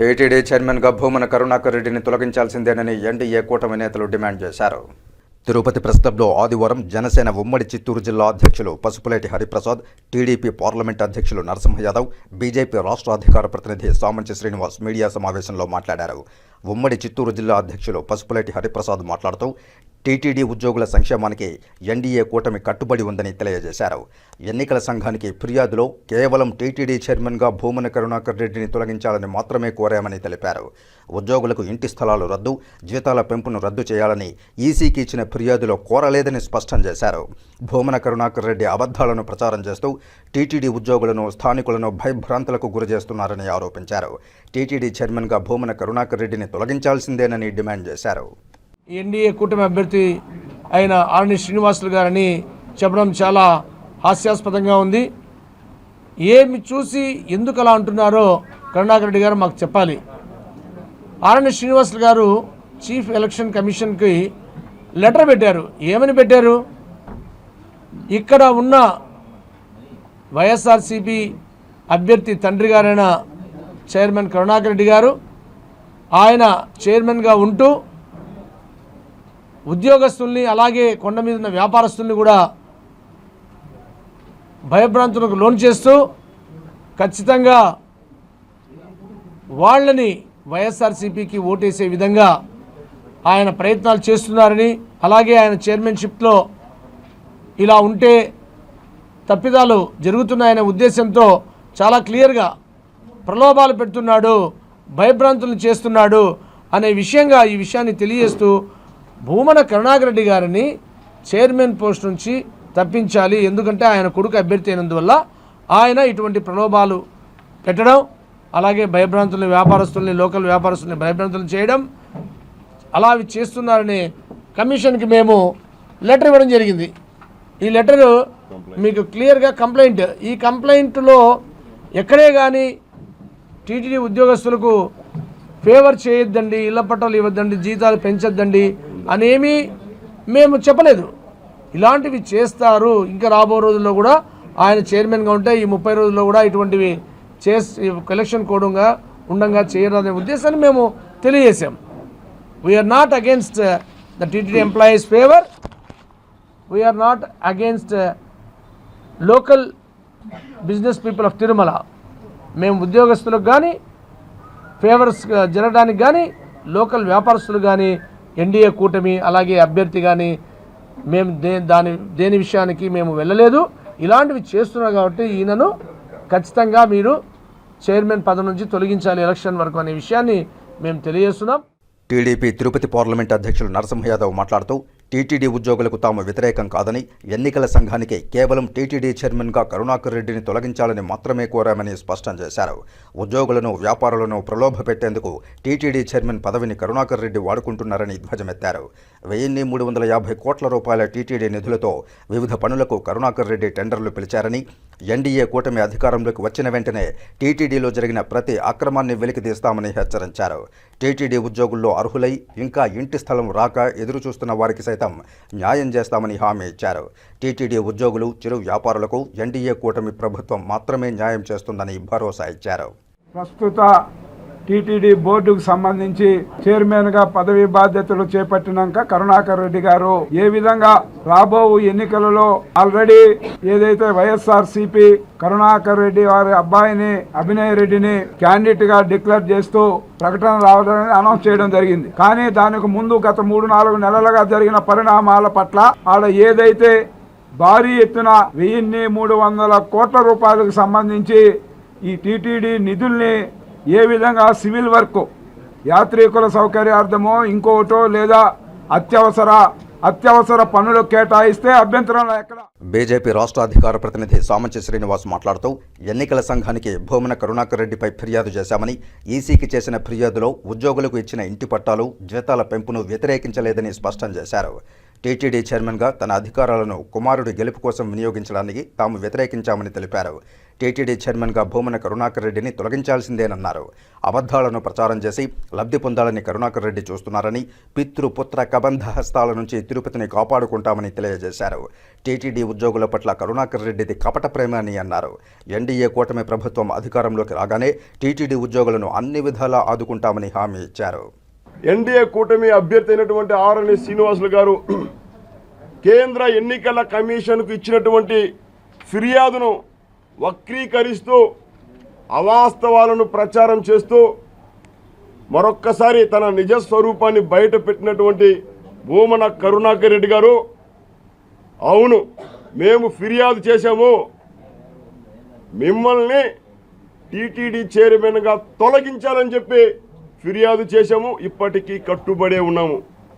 TTD చైర్మన్గా భూమన కరుణాకర్ రెడ్డిని తొలగించాల్సిందేనని NDA కూటమి నేతలు డిమాండ్ చేశారు. తిరుపతి ప్రస్తాబ్లో ఆదివారం జనసేన ఉమ్మడి చిత్తూరు జిల్లా అధ్యక్షులు పసుపులేటి హరిప్రసాద్ టీడీపీ పార్లమెంట్ అధ్యక్షులు నరసింహ యాదవ్ బీజేపీ రాష్ట్ర అధికార ప్రతినిధి సామంచి శ్రీనివాస్ మీడియా సమావేశంలో మాట్లాడారు. ఉమ్మడి చిత్తూరు జిల్లా అధ్యక్షులు పసుపులేటి హరిప్రసాద్ మాట్లాడుతూ టీటీడీ ఉద్యోగుల సంక్షేమానికి ఎన్డీఏ కూటమి కట్టుబడి ఉందని తెలియజేశారు. ఎన్నికల సంఘానికి ఫిర్యాదులో కేవలం టీటీడీ చైర్మన్గా భూమన కరుణాకర్ రెడ్డిని తొలగించాలని మాత్రమే కోరామని తెలిపారు. ఉద్యోగులకు ఇంటి స్థలాలు రద్దు జీతాల పెంపును రద్దు చేయాలని ఈసీకి ఇచ్చిన ఫిర్యాదులో కోరలేదని స్పష్టం చేశారు. భూమన కరుణాకర్ రెడ్డి అబద్ధాలను ప్రచారం చేస్తూ టీటీడీ ఉద్యోగులను స్థానికులను భయభ్రాంతులకు గురి చేస్తున్నారని ఆరోపించారు. టీటీడీ చైర్మన్గా భూమన కరుణాకర్ రెడ్డిని తొలగించాల్సిందేనని డిమాండ్ చేశారు. ఎన్డీఏ కూటమి అభ్యర్థి అయిన ఆర్ని శ్రీనివాసులు గారని చెప్పడం చాలా హాస్యాస్పదంగా ఉంది. ఏమి చూసి ఎందుకు అలా అంటున్నారో కరుణాకర్ రెడ్డి గారు మాకు చెప్పాలి. ఆర్ని శ్రీనివాసులు గారు చీఫ్ ఎలక్షన్ కమిషన్కి లెటర్ పెట్టారు. ఏమని పెట్టారు? ఇక్కడ ఉన్న వైఎస్ఆర్సిపి అభ్యర్థి తండ్రి గారైన చైర్మన్ కరుణాకర్ రెడ్డి గారు ఆయన చైర్మన్గా ఉంటూ ఉద్యోగస్తుల్ని అలాగే కొండ మీద ఉన్న వ్యాపారస్తుల్ని కూడా భయభ్రాంతులకు లోన్ చేస్తూ ఖచ్చితంగా వాళ్ళని వైఎస్ఆర్సీపీకి ఓటేసే విధంగా ఆయన ప్రయత్నాలు చేస్తున్నారని అలాగే ఆయన చైర్మన్షిప్లో ఇలా ఉంటే తప్పిదాలు జరుగుతున్నాయనే ఉద్దేశంతో చాలా క్లియర్గా ప్రలోభాలు పెడుతున్నాడు భయభ్రాంతులను చేస్తున్నాడు అనే విషయంగా ఈ విషయాన్ని తెలియజేస్తూ భూమన కరుణాకర్ రెడ్డి గారిని చైర్మన్ పోస్ట్ నుంచి తప్పించాలి. ఎందుకంటే ఆయన కొడుకు అభ్యర్థి అయినందువల్ల ఆయన ఇటువంటి ప్రలోభాలు పెట్టడం అలాగే భయభ్రాంతుల్ని వ్యాపారస్తుల్ని లోకల్ వ్యాపారస్తుల్ని భయభ్రాంతులను చేయడం అలా అవి చేస్తున్నారని కమిషన్కి మేము లెటర్ ఇవ్వడం జరిగింది. ఈ లెటరు మీకు క్లియర్గా కంప్లైంట్. ఈ కంప్లైంట్లో ఎక్కడే కానీ టీటీడీ ఉద్యోగస్తులకు ఫేవర్ చేయొద్దండి ఇళ్ళ పట్టాలు ఇవ్వద్దండి జీతాలు పెంచొద్దండి అనేమి మేము చెప్పలేదు. ఇలాంటివి చేస్తారు. ఇంకా రాబో రోజుల్లో కూడా ఆయన చైర్మన్గా ఉంటే ఈ ముప్పై రోజుల్లో కూడా ఇటువంటివి చేసి కలెక్షన్ కోడంగా ఉండంగా చేయరాదనే ఉద్దేశాన్ని మేము తెలియజేశాం. We're not against the TTD employees favour we're not against local business people of Tirumala మేము ఉద్యోగస్తులకు కానీ ఫేవర్స్ uh, జరగడానికి కానీ లోకల్ వ్యాపారస్తులు కానీ ఎన్డీఏ కూటమి అలాగే అభ్యర్థి కానీ మేము దే దాని దేని విషయానికి మేము వెళ్ళలేదు. ఇలాంటివి చేస్తున్నారు కాబట్టి ఈయనను ఖచ్చితంగా మీరు చైర్మన్ పదవి నుంచి తొలగించాలి ఎలక్షన్ వరకు అనే విషయాన్ని మేము తెలియజేస్తున్నాం. టీడీపీ తిరుపతి పార్లమెంట్ అధ్యక్షులు నరసింహ యాదవ్ మాట్లాడుతూ టీటీడీ ఉద్యోగులకు తాము వ్యతిరేకం కాదని ఎన్నికల సంఘానికి కేవలం టీటీడీ చైర్మన్గా కరుణాకర్ రెడ్డిని తొలగించాలని మాత్రమే కోరామని స్పష్టం చేశారు. ఉద్యోగులను వ్యాపారులను ప్రలోభ పెట్టేందుకు టీటీడీ చైర్మన్ పదవిని కరుణాకర్ రెడ్డి వాడుకుంటున్నారని ధ్వజమెత్తారు. వెయ్యిన్ని మూడు వందల యాభై కోట్ల రూపాయల టీటీడీ నిధులతో వివిధ పనులకు కరుణాకర్ రెడ్డి టెండర్లు పిలిచారని ఎన్డీఏ కూటమి అధికారంలోకి వచ్చిన వెంటనే టీటీడీలో జరిగిన ప్రతి అక్రమాన్ని వెలికితీస్తామని హెచ్చరించారు. టీటీడీ ఉద్యోగుల్లో అర్హులై ఇంకా ఇంటి స్థలం రాక ఎదురు చూస్తున్న వారికి సైతం న్యాయం చేస్తామని హామీ ఇచ్చారు. టీటీడీ ఉద్యోగులు చిరు వ్యాపారులకు ఎన్డీఏ కూటమి ప్రభుత్వం మాత్రమే న్యాయం చేస్తుందని భరోసా ఇచ్చారు. ప్రస్తుత టీటీడీ బోర్డుకు సంబంధించి చైర్మన్గా పదవి బాధ్యతలు చేపట్టినాక కరుణాకర్ రెడ్డి గారు ఏ విధంగా రాబో ఎన్నికలలో ఆల్రెడీ ఏదైతే వైఎస్ఆర్ సిపి కరుణాకర్ రెడ్డి వారి అబ్బాయిని అభినయ్ రెడ్డిని క్యాండిడేట్గా డిక్లేర్ చేస్తూ ప్రకటన రావడం అనౌన్స్ చేయడం జరిగింది. కానీ దానికి ముందు గత మూడు నాలుగు నెలలుగా జరిగిన పరిణామాల పట్ల ఆడ ఏదైతే భారీ ఎత్తున వెయ్యిన్ని మూడు వందల కోట్ల రూపాయలకు సంబంధించి ఈ టీటీడీ నిధుల్ని ఏ విధంగా సివిల్ వర్క్ యాత్రికుల సౌకర్యార్థమో ఇంకోటో లేదా అత్యవసర అత్యవసర పనులు కేటాయిస్తే అభ్యంతరం ఎక్కడ? బీజేపీ రాష్ట్ర అధికార ప్రతినిధి సామంచి శ్రీనివాస్ మాట్లాడుతూ ఎన్నికల సంఘానికి భూమన కరుణాకర్ రెడ్డిపై ఫిర్యాదు చేశామని ఈసీకి చేసిన ఫిర్యాదులో ఉద్యోగులకు ఇచ్చిన ఇంటి పట్టాలు జీతాల పెంపును వ్యతిరేకించలేదని స్పష్టం చేశారు. టీటీడీ చైర్మన్గా తన అధికారాలను కుమారుడు గెలుపు కోసం వినియోగించడానికి తాము వ్యతిరేకించామని తెలిపారు. టీటీడీ చైర్మన్గా భూమన కరుణాకర్ రెడ్డిని తొలగించాల్సిందేనన్నారు. అబద్ధాలను ప్రచారం చేసి లబ్ధి పొందాలని కరుణాకర్ రెడ్డి చూస్తున్నారని పితృపుత్ర కబంధ హస్తాల నుంచి తిరుపతిని కాపాడుకుంటామని తెలియజేశారు. టీటీడీ ఉద్యోగుల పట్ల కరుణాకర్ రెడ్డిది కపట ప్రేమ అని అన్నారు. ఎన్డీఏ కూటమి ప్రభుత్వం అధికారంలోకి రాగానే టీటీడీ ఉద్యోగులను అన్ని విధాలా ఆదుకుంటామని హామీ ఇచ్చారు. ఎన్డీఏ కూటమి అభ్యర్థి అయినటువంటి ఆర్ఎన్ఏ శ్రీనివాసులు గారు కేంద్ర ఎన్నికల కమిషన్కు ఇచ్చినటువంటి ఫిర్యాదును వక్రీకరిస్తూ అవాస్తవాలను ప్రచారం చేస్తూ మరొక్కసారి తన నిజ స్వరూపాన్ని బయట పెట్టినటువంటి భూమన కరుణాకర్ రెడ్డి గారు అవును మేము ఫిర్యాదు చేశాము. మిమ్మల్ని టీటీడీ చైర్మన్గా తొలగించాలని చెప్పి ఫిర్యాదు చేశాము. ఇప్పటికీ కట్టుబడే ఉన్నాము.